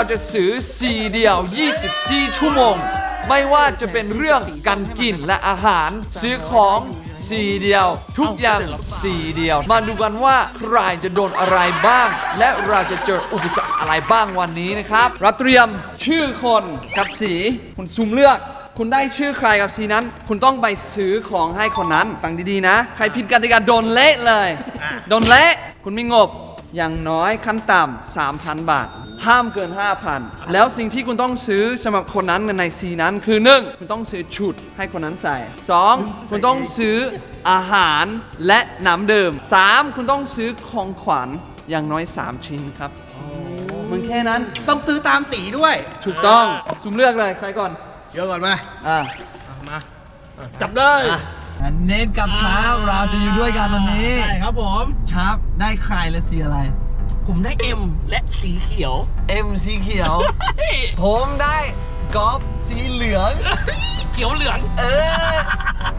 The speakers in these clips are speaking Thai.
เราจะซื้อซีเดียว 24 ชั่วโมง ไม่ว่าจะเป็นเรื่องการกินและอาหาร ซื้อของสีเดียว ทุกอย่างสีเดียว มาดูกันว่าใครจะโดนอะไรบ้าง และเราจะเจออุปสรรคอะไรบ้างวันนี้นะครับเราเตรียมชื่อคนกับสีคุณซุมเลือกคุณได้ชื่อใครกับสีนั้น คุณต้องไปซื้อของให้คนนั้น ฟังดีๆนะ ใครผิดกติกาโดนเละเลย โดนเละ คุณมีงบ อย่างน้อยขั้นต่ำ3,000 บาท ห้ามเกิน 5,000 แล้วสิ่งที่คุณต้องซื้อสำหรับคนนั้นในซีนั้นคือ 1. คุณต้องซื้อชุดให้คนนั้นใส่ 2. คุณต้องซื้ออาหารและน้ำดื่ม 3. คุณต้องซื้อของขวัญอย่างน้อย 3 ชิ้นครับมันแค่นั้นต้องซื้อตามสีด้วย ถูกต้องซุมเลือกเลยใครก่อน เยอะก่อนมาอ่า มา จับได้ เนทกับชาร์ปเราจะอยู่ด้วยกันวันนี้ ใช่ครับผม ชาร์ปได้ใครและสีอะไร ผมได้เอ็มและสีเขียว เอ็มสีเขียว ผมได้กอล์ฟสีเหลือง เขียวเหลือง เออ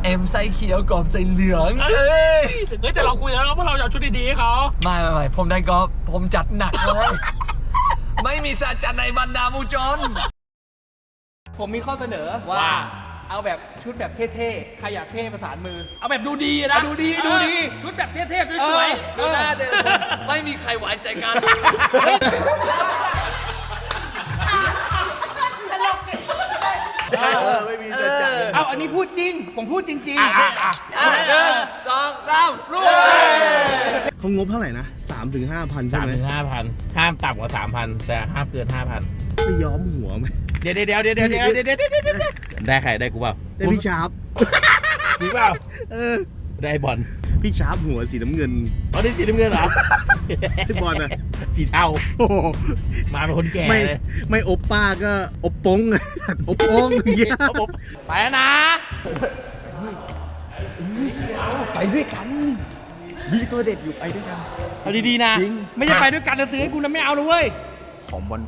เอ็มใส่เขียวกรอบใจเหลืองเอ้ยเฮ้ยแต่เราคุยแล้วนะว่าเราจะเอาชุดดีๆให้เขาไม่ไม่ไม่ผมได้กอล์ฟผมจัดหนักเลย ไม่มีสัจจะในบรรดาผู้จนผมมีข้อเสนอว่า เอาแบบชุดแบบเท่ๆ ใครอยากเท่ประสานมือ เอาแบบดูดีนะเอาดูดีดูดีเออชุดแบบเท่ๆสวยๆ ดูหน้าเด็ไม่มีใครไว้ใจกันใช่เออไม่มีสัจจะเอาอันนี้พูดจริง ผมพูดจริงๆ อะหนึ่งสองสามรวย เขางบเท่าไหร่นะสามถึงห้าพันใช่สามไหมถึงห้าพันห้ามต่ำกว่าสามพันแต่ห้ามเกินห้าพัน ไปย้อมหัวไหม เดี๋ยวเดี๋ยวเดี๋ยวเดี๋ยวเดี๋ยวเดี๋ยวเดี๋ยวเดี๋ยวเดี๋ยวได้ใครได้กูเปล่าได้พี่ชาร์ปจริงเปล่าเออได้บอลพี่ชาร์ปหัวสีน้ำเงินอ๋อนี่สีน้ำเงินเหรอพี่บอลอะสีเทาโอ้มาเป็นคนแก่ไม่ไม่อบป้าก็อบปงอบปงอย่างเงี้ยไปนะไปด้วยกันมีตัวเด็ดอยู่ไปด้วยกันเอาดีๆนะ ไม่ใช่ไปด้วยกันนะซื้อให้กูนะไม่เอานะเว้ยของบอล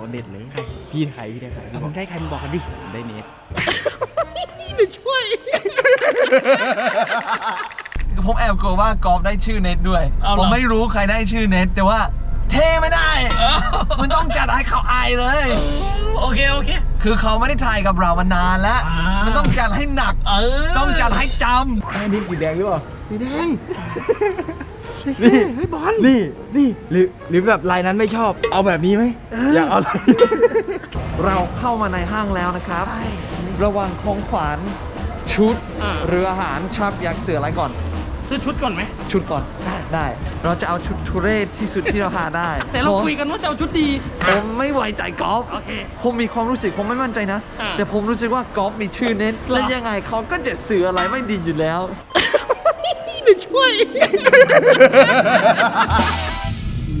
ตัวเด็ดเลยใครพี่ใครพี่ได้ใครพี่บอกได้ใครมึงบอกกันดิได้เนทผมแอบกลัวว่ากอล์ฟได้ชื่อเน็ตด้วย เอาเหรอ ผมไม่รู้ใครได้ชื่อเน็ตแต่ว่าเท่ไม่ได้ มันต้องจัดให้เขาอายเลย โอเค โอเค คือเขาไม่ได้ถ่ายกับเรามานานแล้ว อ่ามั มันต้องจัดให้หนัก เออต้องจัดให้จอันนี้สีแดงหรือเปล่าสีแดง นี่เฮ้ยบอลนี่นี่หรือหรือแบบลายนั้นไม่ชอบ เอาแบบนี้ไหมอยากเอาอะไรำเราเข้ามาในห้างแล้วนะครับ ระหว่างของขวัญชุดอ่า หรืออาหารชับอยากเสืออะไรก่อน ซื้อชุดก่อนไหมชุดก่อนได้ได้ เราจะเอาชุดทุเรศที่สุดที่เราหาได้แต่เราผมคุยกันว่าจะเอาชุดดี ผมไม่ไว้ใจกอล์ฟโอเคผมมีความรู้สึกผมไม่มั่นใจนะ อ่าแต่ผมรู้สึกว่ากอล์ฟมีชื่อเน้น เหรอ และยังไงเขาก็จะสื่ออะไรไม่ดีอยู่แล้ว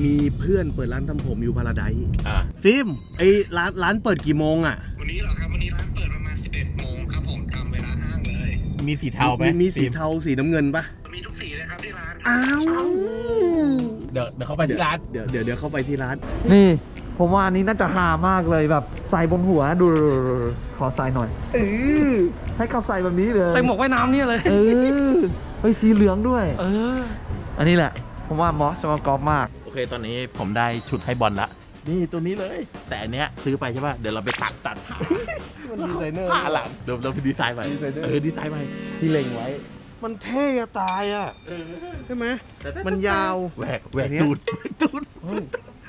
มีเพื่อนเปิดร้านทำผมอยู่พาราไดซ์อะฟิล์มไอ้ร้านร้านเปิดกี่โมงอะ วันนี้เหรอครับ วันนี้ร้านเปิดประมาณ 11 โมงครับผมตามเวลาห้างเลย มีสีเทาไหมมีสีเทาสีน้ำเงินปะมีทุกสีเลยครับที่ร้าน อ้าว เดี๋ยวเดี๋ยวเข้าไปที่ร้าน เดี๋ยวเดี๋ยวเดี๋ยวเข้าไปที่ร้าน นี่ ผมว่าอันนี้น่าจะหามากเลยแบบใส่บนหัวดูขอใส่หน่อยเออให้เขาใส่แบบนี้เลยใส่หมวกว่ายน้ำเนี่ยเลยเออเฮ้ยสีเหลืองด้วย เออ อันนี้แหละ ผมว่าเหมอสำหรับกอล์ฟมาก โอเค ตอนนี้ผมได้ชุดให้บอลละ นี่ตัวนี้เลย แต่อันเนี้ยซื้อไปใช่ป่ะ เดี๋ยวเราไปตัดตัดผ้ามันดีไซเนอร์ผ้าหลังเดี๋ยวเราไปดีไซน์ใหม่ดีไซเนอร์ เออ ดีไซน์ใหม่ที่เล็งไว้ มันเท่จะตายอะใช่ไหมมันยาวแหวกแหวกอันเนี้ยตูดแหวกตูด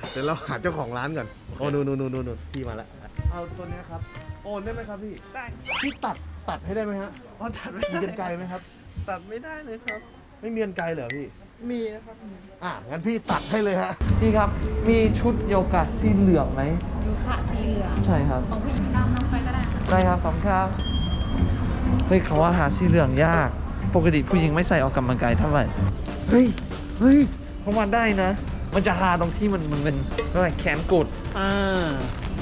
เฮ้ยเดี๋ยวเราหาเจ้าของร้านก่อน โอ้นู่นนู่นนู่นนู่นพี่มาแล้วเอาตัวเนี้ยครับ โอนได้ไหมครับพี่ ได้พี่ตัดตัดให้ได้ไหมฮะอ๋อตัดไม่มีกันไกลไหมครับ ตัดไม่ได้เลยครับ ไม่มีกันไกลเหรอพี่ มีนะครับอะงั้นพี่ตัดให้เลยฮะ พี่ครับ มีชุดโยกะสีเหลืองไหมดูค่ะสีเหลืองใช่ครับ ของผู้หญิงตามน้องไปก็ได้ค่ะได้ครับขอบคุณครับ เฮ้ยเขาว่าหาสีเหลืองยาก ปกติผู้หญิงไม่ใส่ออกกำลังกายเท่าไหร่ เฮ้ย เฮ้ยเขาว่าได้นะ มันจะหาตรงที่มันมันเป็นอะไรแขนกดอ่า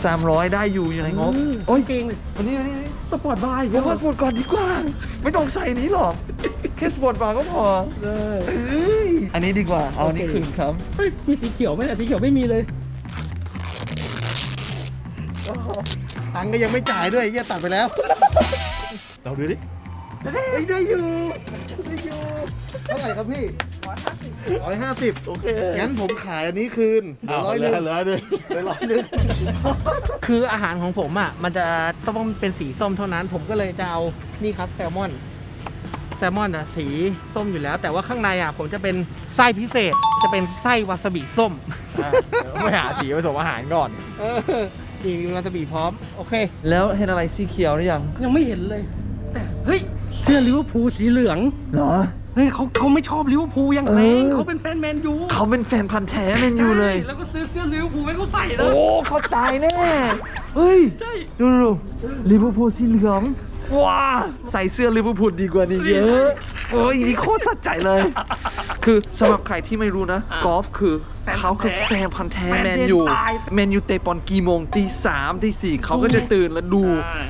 300ได้อยู่อยู่ในงบโอ้ยเก่งเลยวันนี้วันนี้สปอร์ตบายผมว่าสปอร์ตก่อนดีกว่า ไม่ต้องใส่นี้หรอกแค่สปอร์ตบาร์ก็พอเลย เอ้ยอันนี้ดีกว่า เอาอันนี้คืนครับเฮ้ยมีสีเขียวไหมเนี่ยสีเขียวไม่มีเลยตังค์ก็ยังไม่จ่ายด้วยเฮียตัดไปแล้วเราดูดิเฮ้ยได้อยู่ได้อยู่เท่าไหร่ครับพี่ ร้อยห้าสิบโอเคงั้นผมขายอันนี้คืนเหลือร้อยหเหลืนึ่องเหลือหนึ่งเหลือร้อยหนึ่งคืออาหารของผมอะ มันจะต้องเป็นสีส้มเท่านั้น ผมก็เลยจะเอานี่ครับแซลมอน แซลมอนอะสีส้มอยู่แล้ว แต่ว่าข้างในอะ ผมจะเป็นไส้พิเศษจะเป็นไส้วาซาบิส้มไม่หาสีผสมอาหารก่อนเออนี่มีวาซาบิพร้อม โอเค แล้วเห็นอะไรสีเขียวหรือยัง ยังไม่เห็นเลย แต่เฮ้ย เสื้อลิเวอร์พูลสีเหลืองเหรอเฮ้ยเขาเขาไม่ชอบลิเวอร์พูลอย่างแรงเออเขาเป็นแฟนแมนยูเขาเป็นแฟนพันธ์แท้แมนยูเลย ใช่แล้วก็ซื้อเสื้อลิเวอร์พูลให้เขาใส่นะโอ้เขาตายแน่เฮ้ยใช่ ดูดูลิเวอร์พูลสีเหลืองว้าใส่เสื้อลิเวอร์พูลดีกว่านี้เยอะโอ้ยนี่โคตรสะใจเลย คือสำหรับใครที่ไม่รู้นะกอล์ฟคือเขาคือแฟนพันธ์แท้แมนยูแมนยูเตะบอลกี่โมงตีสามตีสี่เขาก็จะตื่นแล้วดู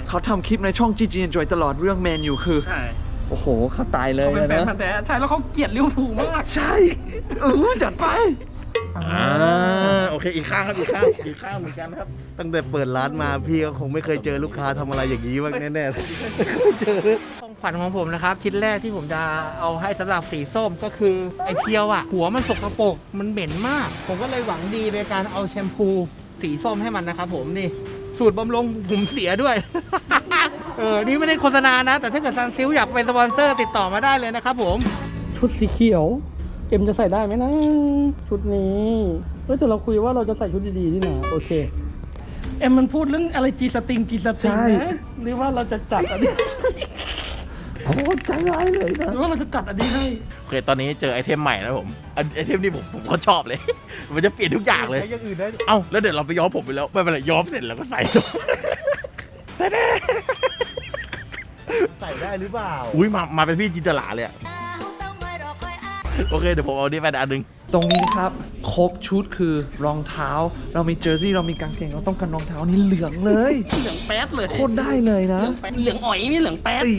เขาทำคลิปในช่อง GG Enjoy ตลอดเรื่องแมนยูคือ ใช่ โอ้โหเขาตายเลยเขาเป็นแฟนนะพันธุ์แท้ใช่แล้วเขาเกลียดลิเวอร์พูลมาก ใช่เออจัดไปอ่าโอเคอีกข้างครับอีกข้างอีกข้างเหมือนกันครับ ตั้งแต่เปิดร้านมาพี่ก็คงไม่เคยเจอลูกค้าทำอะไรอย่างนี้บ้างแน่ๆเลยเจอของขวัญของผมนะครับชิ้นแรกที่ผมจะเอาให้สำหรับสีส้มก็คือไอ้เพียวอะ หัวมันสกปรกมันเหม็นมาก ผมก็เลยหวังดีในการเอาแชมพูสีส้มให้มันนะครับผมนี่ สูตรบำรุงผมเสียด้วย เออ นี่ไม่ได้โฆษณานะ แต่ถ้าเกิดซันซิลอยากเป็นสปอนเซอร์ติดต่อมาได้เลยนะครับผม ชุดสีเขียว เอ็มจะใส่ได้ไหมนะ ชุดนี้เฮ้ยแต่เราคุยว่าเราจะใส่ชุดดีๆนี่นะโอเค เอ็มมันพูดเรื่องอะไรจีสติงจีสติงใช่ นะหรือว่าเราจะจัดอันนี้โอ้ใจร้ายเลยนะหรือว่าเราจะจัดอันนี้ให้โอเค ตอนนี้เจอไอเทมใหม่แล้วผมอันไอเทมนี้ผมผมก็ชอบเลย มันจะเปลี่ยนทุกอย่างเลย ใช้อย่างอื่นได้ เอ้า แล้วเดี๋ยวเราไปย้อมผมไปแล้ว ไม่เป็นไรย้อมเสร็จแล้วก็ใส่ ใส่ ได้หรือเปล่า อุ้ยมามาเป็นพี่จินตลาเลยอะ โอเคเดี๋ยวผมเอานี่ไปอันหนึง ตรงนี้นะครับ ครบชุดคือรองเท้า เรามีเจอร์ซี่เรามีกางเกงเราต้องการรองเท้านี่เหลืองเลย เหลืองแป๊ดเลยโคตรได้เลยนะ เหลืองแป๊ดเหลืองอ๋อยไม่เหลืองแป๊ด อี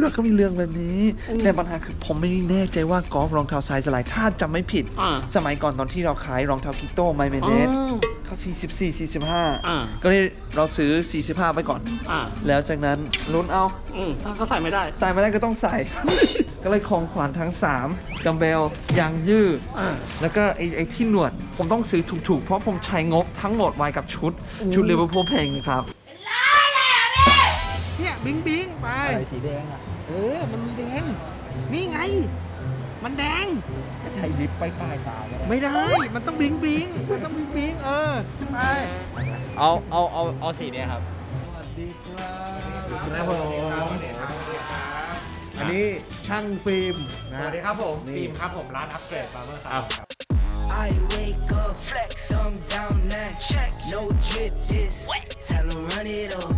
แล้วก็มีเรื่องแบบนี้ แต่ปัญหาคือผมไม่แน่ใจว่ากอล์ฟรองเท้าไซส์อะไรถ้าจำไม่ผิด อ่า สมัยก่อนตอนที่เราขายรองเท้ากิโต้ไมเมเนสอ๋อเขา44 อ่า 45 ก็เลยเราซื้อ 45ไว้ก่อน อ่าแล้วจากนั้นลุ้นเอา อืมถ้าเขาใส่ไม่ได้ ใส่ไม่ได้ก็ต้องใส่ ก็เลยของขวัญทั้ง3กัมเบลยางยืดอ่าแล้วก็ไอ้ไอ้ที่หนวด ผมต้องซื้อถูกๆ เพราะผมใช้งบทั้งหมดไว้กับชุด ชุดลิเวอร์พูลเพลงครับเนี่ยบิงบิงไปอะไรสีแดงอะ เออ มันมีแดง นี่ไง มันแดงใช้ลิปป้ายป้ายตาก็ได้ไม่ได้ มันต้องบิงบิงมันต้องบิงบิงเออ ไป เอา เอา เอา เอาสีเนี้ยครับ สวัสดีครับครับผม อันนี้ช่างฟิล์มนะสวัสดีครับผมนี่ ฟิล์มครับผมร้านอัปเกรดบาร์เบอร์ครับ I wake up, flex, I'm down now. Check. No drip, this. Tell 'em run it up.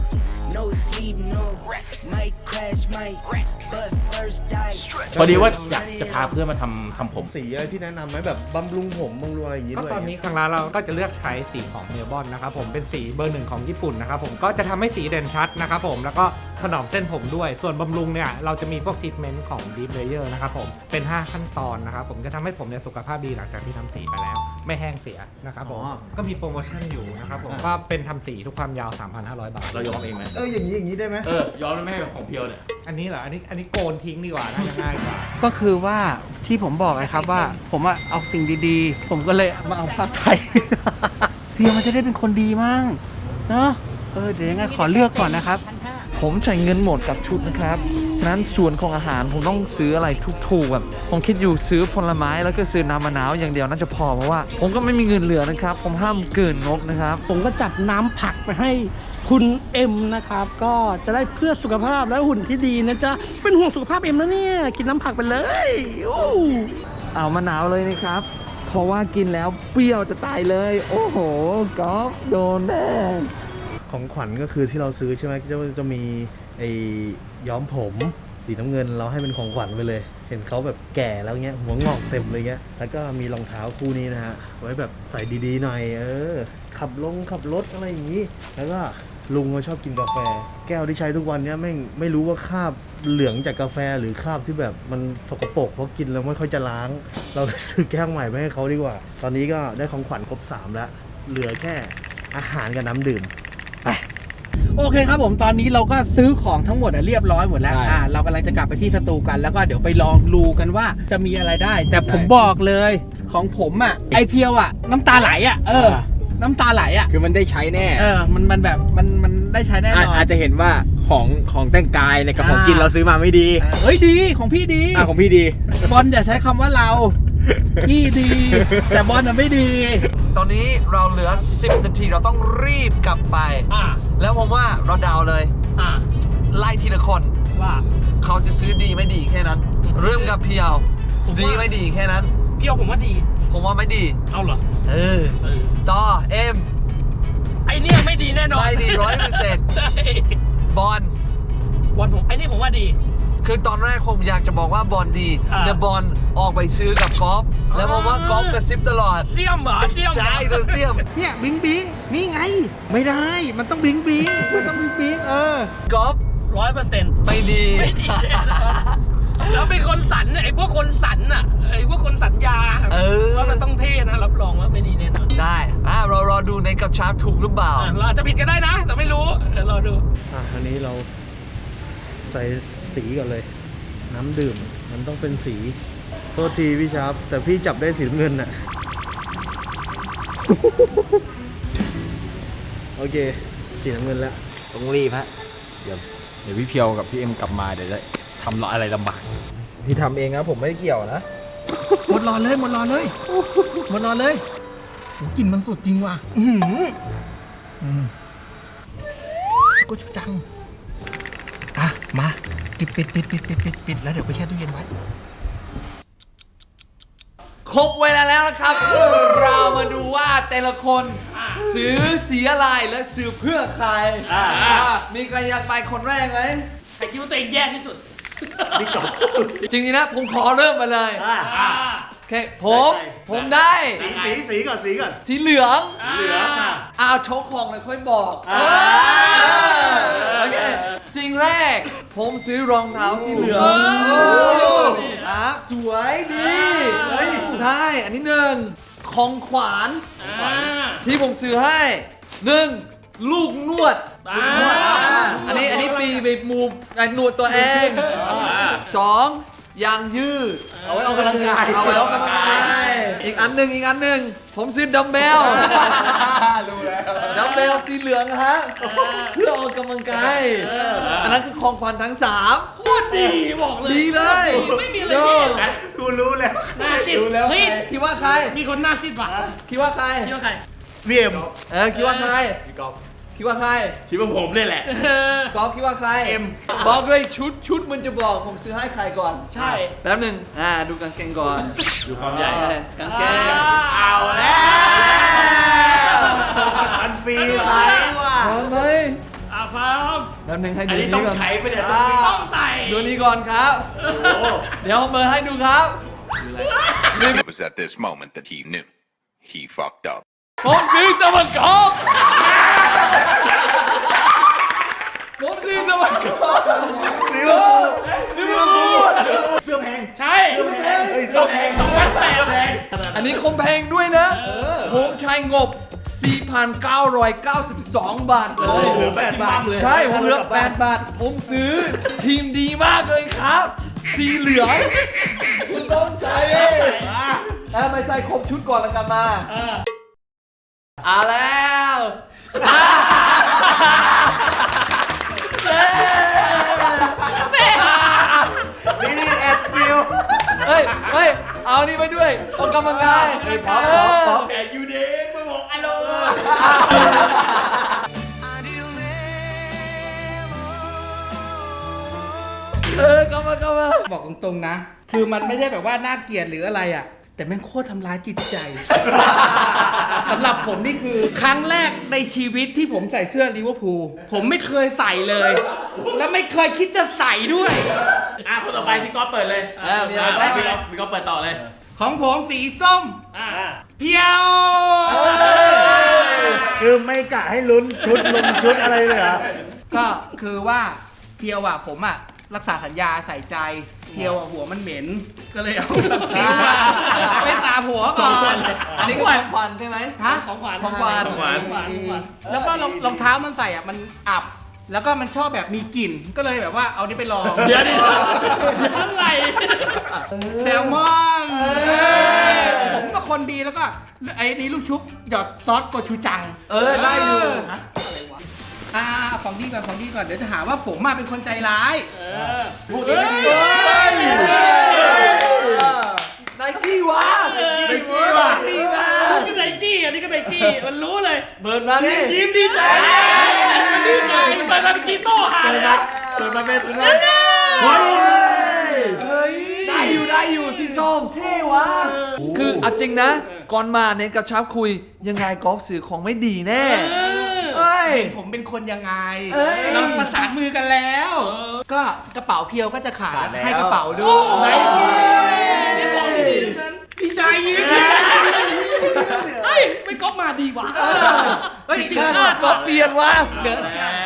No sleep, no rest. Might crash, might wreck. But first I พอดีว่าอยากจะพาเพื่อนมาทำทำผม สีอะไรที่แนะนำไหมแบบบำรุงผมบำรุงอะไรอย่างงี้ก็ด้วยตอนนี้ทางร้านเราก็จะเลือกใช้สีของเมลบอนนะครับผมเป็นสีเบอร์หนึ่งของญี่ปุ่นนะครับผมก็จะทำให้สีเด่นชัดนะครับผมแล้วก็ถนอมเส้นผมด้วย ส่วนบำรุงเนี่ยเราจะมีพวกทรีทเมนต์ของ Deep Layer นะครับผมเป็น 5 ขั้นตอนนะครับผมจะทำให้ผมเนี่ยสุขภาพดีหลังจากที่ทำสีไปแล้ว ไม่แห้งเสียนะครับผมก็มีโปรโมชั่นอยู่นะครับผมก็เป็นทำสีทุกความยาว 3,500 บาท เราย้อมเองไหมเอออย่างนี้อย่างนี้ได้ไหมเออย้อมแล้วไม่ให้ของเพียวเนี่ย อันนี้เหรอ อันนี้ อันนี้โกนทิ้งดีกว่า น่าจะง่ายกว่า ก็คือว่าที่ผมบอกไงครับว่า ผมอะเอาสิ่งดีๆ ผมก็เลยมาเอาผ้าไทย เพียงมันจะได้เป็นคนดีมั่งเนาะเออเดี๋ยวยังไงขอเลือกก่อนนะครับ ผมจ่ายเงินหมดกับชุดนะครับฉะนั้นส่วนของอาหารผมต้องซื้ออะไรถูกๆแบบผมคิดอยู่ซื้อผลไม้แล้วก็ซื้อน้ำมะนาวอย่างเดียวน่าจะพอเพราะว่า ผมก็ไม่มีเงินเหลือนะครับ ผมห้ามเกินงบนะครับ ผมก็จัดน้ำผักไปให้ คุณเอ็มนะครับ ก็จะได้เพื่อสุขภาพและหุ่นที่ดีนะจ๊ะ เป็นห่วงสุขภาพเอ็มนะเนี่ย กินน้ำผักไปเลยโอ้เอามะนาวเลยนะครับ เพราะว่ากินแล้วเปรี้ยวจะตายเลย โอ้โหกอล์ฟโดนแน่ของขวัญก็คือที่เราซื้อใช่ไหมจะจะมีไอ้ย้อมผมสีน้ำเงินเราให้เป็นของขวัญไปเลย เห็นเขาแบบแก่แล้วเงี้ยหัวงอกเต็มเลยเงี้ย แล้วก็มีรองเท้าคู่นี้นะฮะ ไว้แบบใส่ดีๆหน่อย เออ ขับลงขับรถอะไรอย่างนี้ แล้วก็ ลุงก็ชอบกินกาแฟ แก้วที่ใช้ทุกวันเนี้ยไม่งไม่รู้ว่าคราบเหลืองจากกาแฟหรือคราบที่แบบมันสกปรกเพราะกินแล้วไม่ค่อยจะล้าง เราเลยซื้อแก้วใหม่มาให้เขาดีกว่า ตอนนี้ก็ได้ของขวัญครบสามแล้ว เหลือแค่อาหารกับน้ำดื่มไปโอเคครับผมตอนนี้เราก็ซื้อของทั้งหมดอะเรียบร้อยหมดแล้วอ่าเรากำลังจะกลับไปที่สตูกัน แล้วก็เดี๋ยวไปลองดูกันว่าจะมีอะไรได้ แต่ผมบอกเลยของผมอะไอเพียวอะน้ำตาไหลอะเออ น้ำตาไหลอะ คือมันได้ใช้แน่ เออ มันมันแบบมันมันได้ใช้แน่นอาจอนอาจจะเห็นว่าของของแต่งกายในยกับของอ่ากิกินเราซื้อมาไม่ดีอ่าเฮ้ยดีของพี่ดี อะของพี่ดี บอลอย่าใช้คำว่าเรา พี่ดี แต่บอลน่ะไม่ดี ตอนนี้เราเหลือ 10 นาทีเราต้องรีบกลับไป อ่าแล้วผมว่าเราเดาวเลย อ่าไล่ทีละคน ว่า เขาจะซื้อดีไม่ดีแค่นั้น เริ่มกับเพียวผมว่า ดีไม่ดีแค่นั้นเพียวผมว่าดี ผมว่าไม่ดี เอาเหรอ เออเออต่อเอ็มไอเนี่ยไม่ดีแน่นอนไม่ดี100%ใช่บอลวันผมไอนี่ผมว่าดี คือตอนแรกผมอยากจะบอกว่าบอลดีอ่าแต่บอลออกไปซื้อกับกอล์ฟแล้วผมว่ากอล์ฟกระซิบตลอดเสี่ยมเหรอเสี่ยมเหรอใช่ตัวเสียมเนี่ยบิงบิงนี่ไง ไม่ได้ มันต้องบิงบิงมันต้องบิงบิงเออกอล์ฟร้อยเปอร์เซ็นต์ไม่ดีไม่ดี แน่นอนแล้วเป็นคนสันน่ะไอพวกคนสันน่ะไอพวกคนสัญญาเออ ว่ามันต้องเท่นะรับรองว่าไม่ดีแน่นอนได้อะเรารอดูในกับชาร์ปถูกหรือเปล่า อะเราอาจจะผิดก็ได้นะ แต่ไม่รู้เดี๋ยวรอดู อะอันนี้เราใส่สีก่อนเลย น้ำดื่ม มันต้องเป็นสี โทษทีพี่ชาร์ปแต่พี่จับได้สีน้ำเงินน่ะ โอเค สีน้ำเงินแล้ว ต้องรีบฮะ เดี๋ยวเดี๋ยวพี่เพียวกับพี่เอ็มกลับมาเดี๋ยวจะ ทำอะไรลำบากพี่ทำเองนะผมไม่ได้เกี่ยวนะ หมดรอเลยหมดรอเลยหมดรอเลยโหกลิ่นมันสุดจริงว่ะอือหืออืมก็ชุจังอะมาปิดปิดปิดปิดปิดปิดปิดแล้วเดี๋ยวไปแช่ตู้เย็นไว้ ครบเวลาแล้วนะครับ เรามาดูว่าแต่ละคนซื้อสีอะไรและซื้อเพื่อใครมีใครอยากไปคนแรกไหม ใครคิดว่าตัวเองแย่ที่สุด จริงๆนะผมขอเริ่มมาเลยอ่าโอเคผมผมได้ สีสีสีก่อนสีก่อน สีเหลืองเหลืองอะ เอาโชว์ของเลยค่อยบอกโอเคสิ่งแรก ผมซื้อรองเท้าสีเหลืองครับสวยดีได้อันนี้หนึ่งของขวาน อ่าที่ผมซื้อให้หนึ่งลูกนวด อ่าอันนี้อันนี้ปีไปมูอะหนวดตัวเองสองยางยืด เอาไว้ออกกำลังกายเอาไว้ออกกำลังกายอีกอันหนึ่งอีกอันหนึ่งผมซื้อดัมเบลดัมเบลสีเหลืองฮะเพื่อออกกำลังกายอันนั้นคือของขวัญทั้งสามโคตรดีบอกเลยดีเลยไม่มีอะไรโย่แย่กูรู้แล้ว หน้าซิดเฮ้ยคิดว่าใคร มีคนหน้าซิดว่ะคิดว่าใคร คิดว่าใครพี่เอ็มเออคิดว่าใคร คิดว่าใครคิดว่าผมเนี่ยแหละเออกอล์ฟคิดว่าใครเอ็ม บอกเลยชุดชุดมันจะบอกผมซื้อให้ใครก่อนใช่ แป๊บหนึ่งอ่าดูกางเกงก่อนดูความใหญ่ เออกางเกงเอาแล้ว อันฟรีไซส์ว่ะ พร้อมไหมอะพร้อมแป๊บหนึ่งให้อันดูนี้นี้ต้องก่อนใช้ไปเนี่ยต้องมีต้องใส่ดูนี้ก่อนครับเดี๋ยวผมเปิดให้ดูครับ It was at this moment that he knew. He fucked up. ผมซื้อสมัครกอล์ฟ ผมซื้อสมัครกอล์ฟลิเวอร์พูลลิเวอร์พูลเสื้อแพงใช่เฮ้ยเสื้อแพงต้องแต่แพงอันนี้คมแพงด้วยนะ ผมใช้งบ 4,992 บาทเลยเหลือแปดบาทเลย ใช่ ผมเหลือ8บาท ผมซื้อทีมดีมากเลยครับ สีเหลืองคุณต้องใส่เออไม่ใส่ครบชุดก่อนแล้วกันมาเออเอาแล้วนี่ เอานี่ไปด้วยออกกำลังกายพร้อมพร้อมพร้อมแต่ยูเดนมาบอกอโลเออกำมากำมาบอกตรงๆนะ คือมันไม่ใช่แบบว่าน่าเกลียดหรืออะไรอะ แต่แม่งโคตรทำร้ายจิตใจ สำหรับผมนี่คือครั้งแรกในชีวิตที่ผมใส่เสื้อลิเวอร์พูลผมไม่เคยใส่เลย และไม่เคยคิดจะใส่ด้วย อะคนต่อไปพี่ก๊อฟเปิดเลยเออมีอะไรอะบ้างพี่ก๊อฟพี่ก๊อฟเปิดต่อเลยของผมสีส้มอะเพียวคือไม่กะให้ลุ้นชุดลงชุดอะไรเลยเหรอก็คือว่าเพียวอะผมอะรักษาสัญญาใส่ใจเพียวอะหัวมันเหม็น ก็เลยเอาสับซิวมาไปสาหัวก่อนอันนี้คือของขวัญใช่ไหม ฮะของขวัญของขวัญ ของขวัญของขวัญของขวัญแล้วก็รองรองเท้ามันใส่อะมันอับ แล้วก็มันชอบแบบมีกลิ่น ก็เลยแบบว่าเอานี้ไปลองเดี๋ยวดิอะไร แซลมอนผมก็คนดีแล้วก็ไอ้นี่ลูกชุบหยอดซอสโกชูจัง เออได้อยู่ฮะอ่าของดีก่อนของดีก่อนเดี๋ยวจะหาว่าผมมาเป็นคนใจร้ายพูดดีไม่ดีไนกี้วะไนกี้ว่ะดีนะ ชุดก็ไนกี้อันนี้ก็ไนกี้มันรู้เลยเบิร์นมาดิยิ้มดีใจดีใจเปิดมาเป็นกีโต้หาเลยนะเปิดมาเป็นได้อยู่ได้อยู่สีส้มเท่วะคือเอาจริงนะ ก่อนมาเนี่ยกับชาบคุยยังไงกอล์ฟสื่อของไม่ดีแน่เอ้ยผมเป็นคนยังไงเอ้ยเราประสานมือกันแล้ว ก็กระเป๋าเพียวก็จะขาดให้กระเป๋าดูไนยกี้เนี่ยบอกดีนั้นดีใจยิ้ม เฮ้ยไม่ก๊อปมาดีว่ะเฮ้ยก็เปลี่ยนวะเหลือ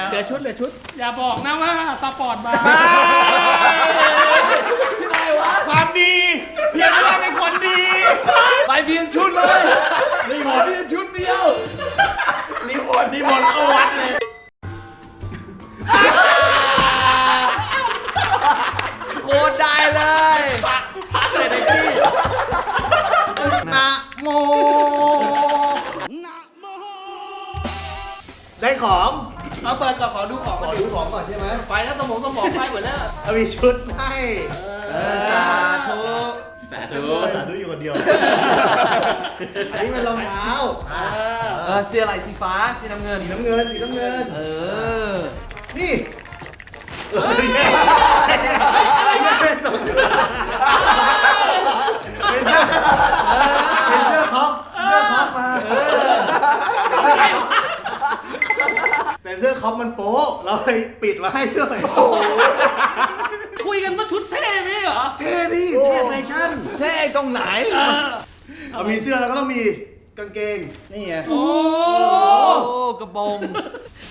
เหลือชุดเหลือชุด อย่าบอกนะว่าสปอร์ตมาได้วะความดีเพียงแค่เป็นคนดี ไปเปลี่ยนชุดเลยรีโมทเปลี่ยนชุดเดียวรีโมทรีโมทเข้าวัดเลยโคตรได้เลย นะโมได้ของเอาเปิดก่อนขอดูของขอดูของก่อนใช่ไหมไปแล้วสมองสมองไปหมดแล้วเอามีชุดให้เออสาธุภาษาดูอยู่คนเดียว อันนี้เป็นรองเท้าเออสีอะไรสีฟ้าสีน้ำเงิน สีน้ำเงินสีน้ำเงิน เออ นี่ไอ้เนี่ยเป็นสองชุด เป็นเสื้อเป็นเสื้อท็อปเสื้อท็อปมาแต่เสื้อคอปมันโป๊ะเราเลยปิดไว้ให้ด้วย คุยกันว่าชุดเท่ไหมเหรอ เท่ดิเท่แฟชั่น เท่ตรงไหนเออเอามีเสื้อแล้วก็ต้องมีกางเกง นี่ไง โอ้กระบอง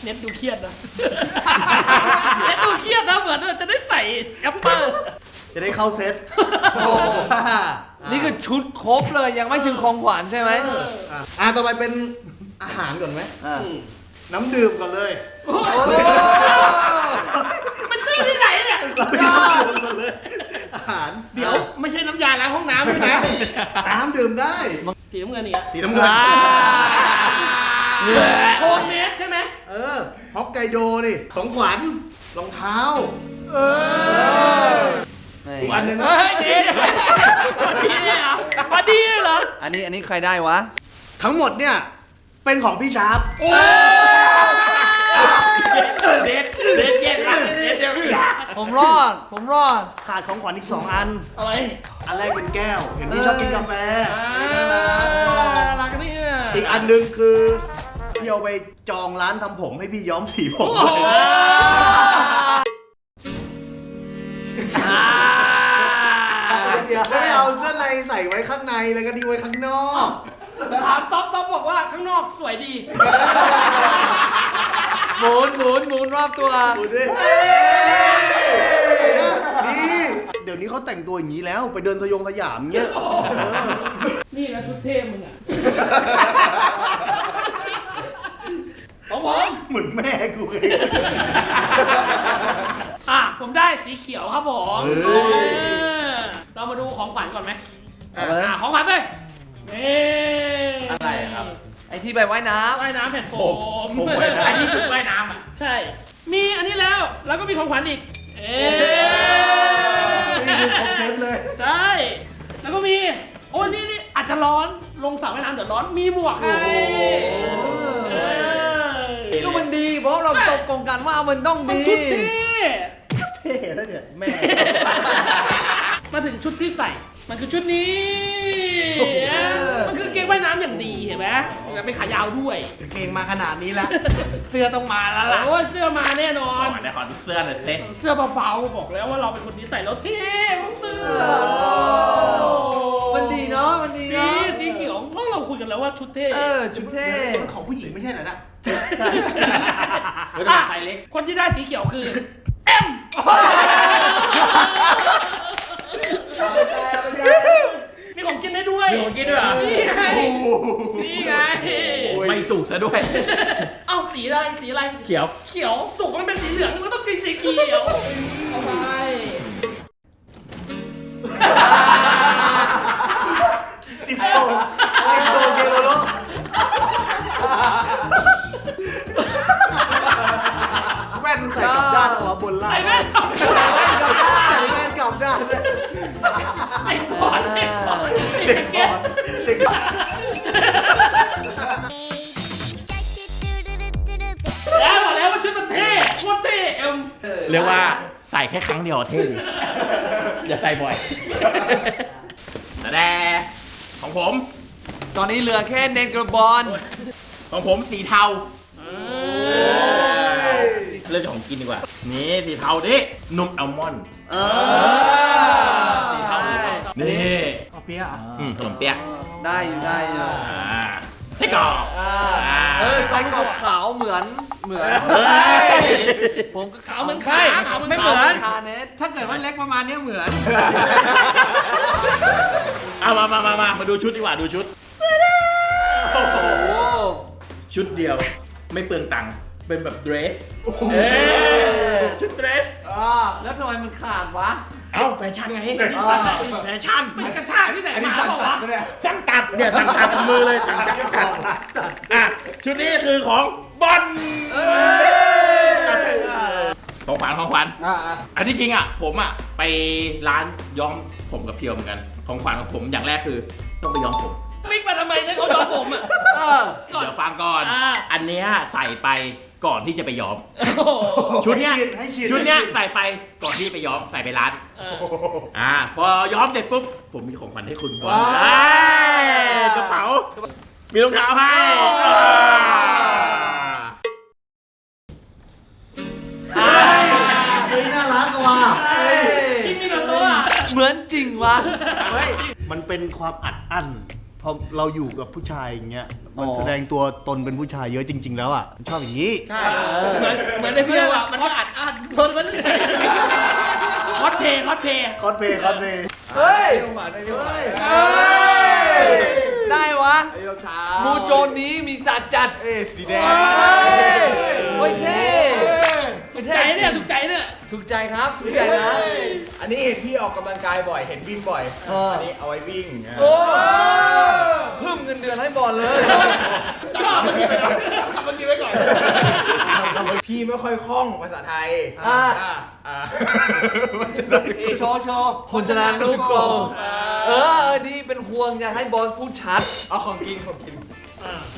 เน็ตดูเครียดนะเน็ตดูเครียดนะเหมือนว่าจะได้ใส่แอปเปิล จะได้เข้าเซ็ตนี่คือชุดครบเลยยังไม่ถึงของขวัญใช่ไหมอะอะต่อไปเป็นอาหารก่อนไหมอะน้ำดื่มก่อนเลยโอ้ยมันชื่อที่ไหนเนี่ยอาหารเดี๋ยวไม่ใช่น้ำยาล้างห้องน้ำด้วยนะน้ำดื่มได้สีน้ำเงินอีกอะสีน้ำเงินโฮมเมดใช่ไหมเออฮอกไกโดดิของขวัญรองเท้าอี กอันหนึ่งเฮ้ยดีพอดีเลยเหรอพอดีเลยเหรออันนี้อันนี้ใครได้วะ ทั้งหมดเนี่ย เป็นของพี่ชาร์ปเด็ดเด็ดเย็นละเด็ดเดี๋ยวนี้ผมรอด ผมรอด ขาดของขวัญอีก 2 อัน อะไรอันแรกเป็นแก้ว เห็นพี่ชอบกินกาแฟอ่าน่ารักรักเนี่ยอีกอันหนึงคือพี่เอาไปจองร้านทำผมให้พี่ย้อมสีผมเในใส่ไว้ข้างในแล้วก็ดีไว้ข้างนอก ถามต๊อปต๊อปบอกว่าข้างนอกสวยดี หมุนหมุนหมุนรอบตัว ดูดินี่เดี๋ยวนี้เขาแต่งตัวอย่างนี้แล้วไปเดินทะยงสยามเงี้ยเออนี่นะชุดเท่มึงอะของผมเหมือนแม่กูเลย อะผมได้สีเขียวครับผมเออเรามาดูของขวัญก่อนไหม เอาเลย อะของขวัญไปนี่อะไรครับ ไอที่ไปว่ายน้ว่ายน้ำแผ่นโฟมผมว่ายน้ำ อันนี้จุดว่ายน้ำอะใช่ มีอันนี้แล้ว แล้วก็มีของขวัญอีก เอ๊นี่คือครบเซตเลย ใช่ แล้วก็มี โอ้นี่นี่อาจจะร้อน ลงสระว่ายน้ำเดี๋ยวร้อน มีหมวกให้เออำก็มันดี เพราะเราตกกลงกันว่ามันต้องมันดี ชุดเท่เท่แล้วเนี่ยแม่ มาถึงชุดที่ใส่ มันคือชุดนี้มันคือเกงว่ายน้ำอย่างดีเห็นไหมมันเป็นขายาวด้วยเก่งมาขนาดนี้แล้ว เสื้อต้องมาแล้วล่ะ โอ้ยเสื้อมาแน่นอนเดี๋ยวขอดูเสื้อหน่อยสิเสื้อเบาๆบอกแล้วว่าเราเป็นคนที่ใส่แล้วเท่ต้องเสื้อมันดีเนาะ มันดีสีเนาะ สีเขียวเพราะเราคุยกันแล้วว่าชุดเท่ เออ ชุดเท่มันของผู้หญิงไม่ใช่เหรอนะไม่ต้องใครเล็ก คนที่ได้สีเขียวคือเอ็มมีของกินได้ด้วยมีของกินด้วยเหรอนี่ไงนี่ไง ไม่สุกซะด้วย เอ้าสสีอะไรสีอะไร เขียว เขียวสุกมันเป็นสีเหลืองมันก็ต้องกินสีเขียวเอาไปสิบโตสิบโตเกโลโลแว่นใส่กลับด้านหัวบนล่างไอ้แม่งใส่แว่นกลับด้านใส่แว่นกลับด้านไอ้บอลไอ้ บอลไอ้เก็ตเด็กแล้วบอกแล้วมันชุดมันเท่โคตรเท่เอ็มเรียกว่าใส่แค่ครั้งเดียวเท่ดีอย่าใส่บ่อยแต่แดของผม ตอนนี้เหลือแค่เนกระบอลของผมสีเทาเรื่องของกินดีกว่า นี่สีเทาดินมอัลมอนด์สีเทานี่ เอาเปี๊ยะอืมขนมเปี๊ยะได้อยู่ได้อยู่อ่าไส้กรอกอ่าเออไส้กรอกขาวเหมือนเหมือนเฮ้ยผมก็ขาวเหมือนขาขาวเหมือนไม่ขาเหมือนคาเนสถ้าเกิดว่าเล็กประมาณเนี้ยเหมือน เอามามามามามาดูชุดดีกว่าดูชุด โอ้โหชุดเดียวไม่เปลืองตังค์เป็นแบบเดรสเอ้ยชุดเดรส แล้วทำไมมันขาดวะ เอ้าแฟชั่นไงแฟชั่นมันกระชากที่ไหนมาบอกวะสั่งตัดเนี่ยสั่งตัดกับมือเลยสั่งตัดตัดอะชุดนี้คือของบอลของขวัญของขวัญอันที่จริงอะผมอะไปร้านย้อมผมกับเพียวเหมือนกัน ของขวัญของผมอย่างแรกคือ ต้องไปย้อมผมวิ่งมาทำไมเนี่ยเขายอมผมอะ เออ ก่อนเดี๋ยวฟังก่อน อ่า อันเนี้ยใส่ไป ก่อนที่จะไปย้อม โอ้โหชุดเนี้ยให้ชิน ชุดเนี้ยใส่ไปก่อนที่ไปย้อมใส่ไปร้าน เออ อ่า พอย้อมเสร็จปุ๊บ ผมมีของขวัญให้คุณบอลว้าว เอ้ยกระเป๋า มีรองเท้าให้เฮ้ยน่ารักว่ะเฮ้ยกินมีหนึ่งตัวเหมือนจริงวะ มันเป็นความอัดอั้นพ อเราอยู่กับผู้ชายอย่างเงี้ยมันอ๋อแสดงตัวตนเป็นผู้ชายเยอะจริง ๆ แล้วอะชอบอย่างนี้ ใช่เหมือนเหมือนในเพียวอะมันก็อัดอั้นคนมันคอสเพย์คอสเพย์คอสเพย์คอสเพย์เฮ้ยเพียวหวานในเพียวหวานเฮ้ยได้วะมูโจนนี้มีสัตว์จัด เอ้สีแดงเฮ้ยเท่เฮ้ยใจเท่เนี่ยถูกใจเนี่ย ถูกใจครับถูกใจนะ อันนี้เห็นพี่ออกกำลังกายบ่อย เห็นวิ่งบ่อย เอออั อันนี้เอาไว้วิ่งโอ้เพิ่มเงินเดือนให้บอลเลยชอบขับเมื่อกี้ไว้ก่อน พี่ไม่ค่อยคล่องภาษาไทยอ่า อ่า โชว์โชว์พจนานุกรมเออเออดีเป็นห่วงอยากให้บอสพูดชัดเอาของกินของกิน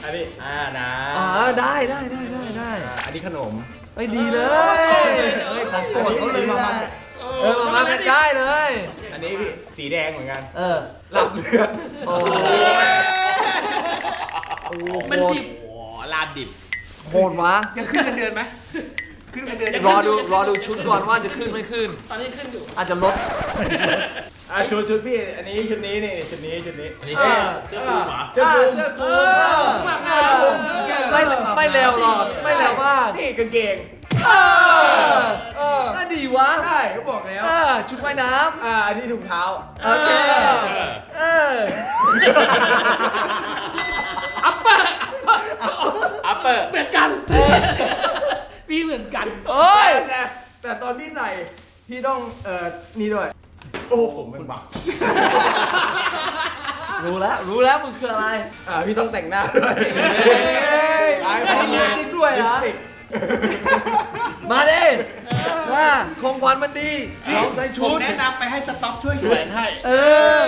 อันนี้อ่านะอ่าได้ได้ได้ได้ได้อ่าอันนี้ขนม ไม่ดีเลยเฮ้ยของโปรดเขาเลยมาเออมามาเป็นได้เลย อันนี้พี่สีแดงเหมือนกันเออ หลับเลือดโอ้โหมันดิบ โอ้ลาดดิบ โหดวะยังขึ้นกันเดือนไหมขึ้นกันเดือนรอดูรอดูชุดก่อนว่าจะขึ้นไม่ขึ้น ตอนนี้ขึ้นอยู่ อาจจะลด อ่าชุดชุดพี่ อันนี้ชุดนี้นี่ชุดนี้ชุดนี้ อันนี้เออเสื้อคลุมเหรอ เสื้อคลุมเสื้อคลุมเออมากเอนะอไม่ไม่เร็วหรอกไม่เร็วมากนี่กางเกงเออเออน่าดีวะใช่เขาบอกแล้วเออชุดว่ายน้อ่าอันนี้ถุงเท้าำโอเคเอออัปเปอร์อัปเปอร์เหมือนกันพี่เหมือนกันเอ้ยแต่แต่ตอนที่ใส่พี่ต้องเอ่อนี่ด้วย โอ้โหผมเป็นบักรู้แล้ว รู้แล้วมึงคืออะไรอ่าพี่ต้องแต่งหน้าด้วยเฮ้ยได้ยิปสติกด้วยเหรอ มาดิมาของขวัญมันดีลองใส่ผชุมดแนะนำไปให้สต็อกช่วยแขวนให้ เออ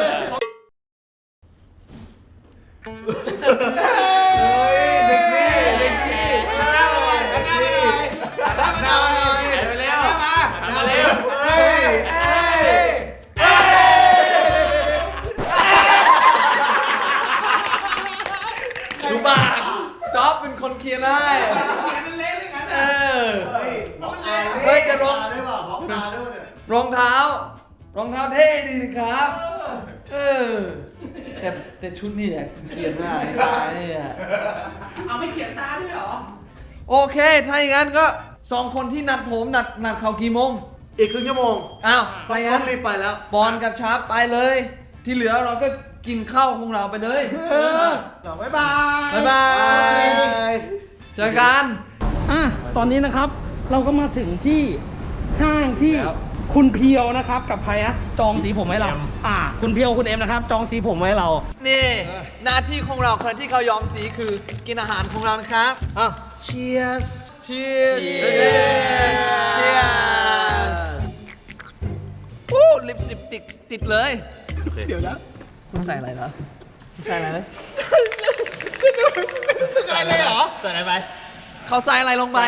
โอเค ถ้าอย่างนั้นก็สองคนที่นัดผมนัดนัดเขากี่โมง อีกครึ่งชั่วโมงอ้าวไปต้งั้อนงรีบไปแล้วบอลกับชาร์ปไปเลย ที่เหลือเราก็กินข้าวของเราไปเลยบ๊ายบายบ๊ายบายเจอกันบตอนนี้นะครับเราก็มาถึงที่ห้างที่คุณเพียวนะครับกับใครอะจองสีผมไว้เรา อ่า คุณเพียวคุณเอ็มนะครับ จองสีผมไว้เรา นี่ หน้าที่ของเราคนที่เขายอมสีคือกินอาหารของเรานะครับอะ cheers เชียร์เชียร์โอ้ลิปสติกติดติดเลยเดี๋ยวนะคุณใส่อะไรเหรอคุณใส่อะไรเลยใส่อะไรเหรอเขาใส่อะไรลงไป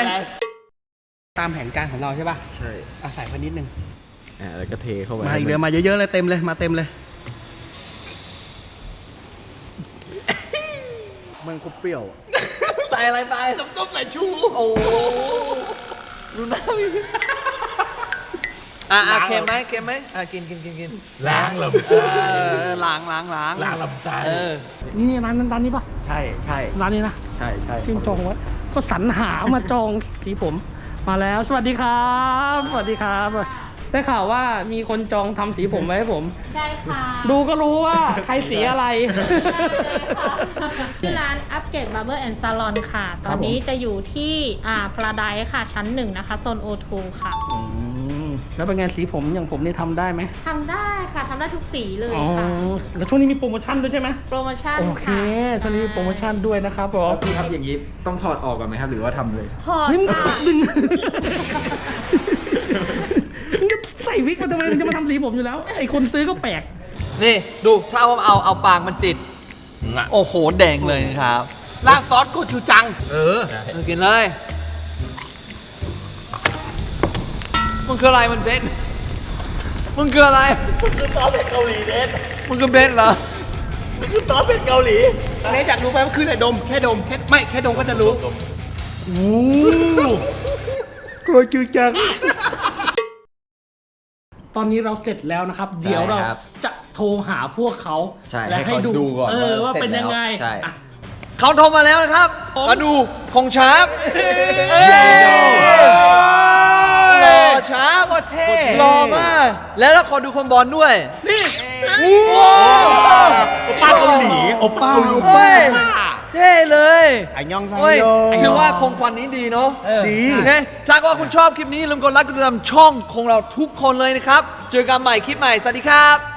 ตามแผนการของเราใช่ป่ะใช่อาใส่ไปนิดนึงอ่าแล้วก็เทเข้าไปมาอีกเดี๋ยวมาเยอะๆเลยเต็มเลยมาเต็มเลยมันก็เปรี้ยวใส่ อะไรไป น้ำส้มสายชู โอ้ดูหน้าพี่อะอะเค็มไหมเค็มไหมอะกินกินกินกินล้างลเออล้างล้างล้างำล้างลำไส้เออ นี่ร้านนั้นร้านนี้ปะใช่ใช่ร้านนี้นะใช่ใช่ที่จองไว้ก็สรรหามาจองสีผม มาแล้ว สวัสดีครับ สวัสดีครับ ได้ข่าวว่ามีคนจองทำสีผมไว้ให้ผม ใช่ค่ะดูก็รู้ว่าใครสีอะไรชื่อร้านอัปเกรดบาร์เบอร์แอนด์ซาลอนค่ะ ตอนนี้จะอยู่ที่อ่าพลาไดค่ะชั้นหนึ่งนะคะโซน O2 ค่ะ อืมแล้วเป็นไงสีผมอย่างผมนี่ทำได้ไหมทำได้ค่ะทำได้ทุกสีเลยอ๋อค่ะ แล้วช่วงนี้มีโปรโมชั่นด้วยใช่ไหมโปรโมชั่นโอเคค่ะช่วงนี้มีโปรโมชั่นด้วยนะครับผมพี่ครับอย่างนี้ต้องถอดออกก่อนไหมครับ หรือว่าทำเลยพอเฮ้ยมึงค่ะดึงมึงจะใส่วิกมาทำไมมึงจะมาทำสีผมอยู่แล้ว ไอคนซื้อก็แปลก นี่ดูถ้าผมเอาเอาปากมันติด โอ้โห แดงเลยนะครับราดซอสโกจูจัง เออเออกินเลย มันคืออะไรมันเบนมันคืออะไร มันคือซอสเผ็ดเกาหลีเบนมันคือเบนเหรอเนยอยากรู้ไหมว่าคืออะไรดม แค่ดมแค่ไม่แค่ดมก็จะรู้โกจูจัง ตอนนี้เราเสร็จแล้วนะครับ เดี๋ยวเราครับจะโทรหาพวกเขาใช่และให้ให้เขาดูดูก่อนเออว่าว่าเสร็จเป็นยังไงแล้วใช่ อะ เขาโทรมาแล้วนะครับ มาดูของชาร์ปเอ้ยหล่อชาร์ปเท่หล่อมาก แล้วเราขอดูคนบอลด้วย นี่ป้าเกาหลีโอป้าโอเฮ้ป้าย เท่เลยอันยองไซเฮ้ยโยถือว่าคงควันนี้ดีเนาะดีโอเคถ้าว่าคุณชอบคลิปนี้ลืมกดไลค์กดติดตามช่องของเราทุกคนเลยนะครับ เจอกันใหม่คลิปใหม่ สวัสดีครับ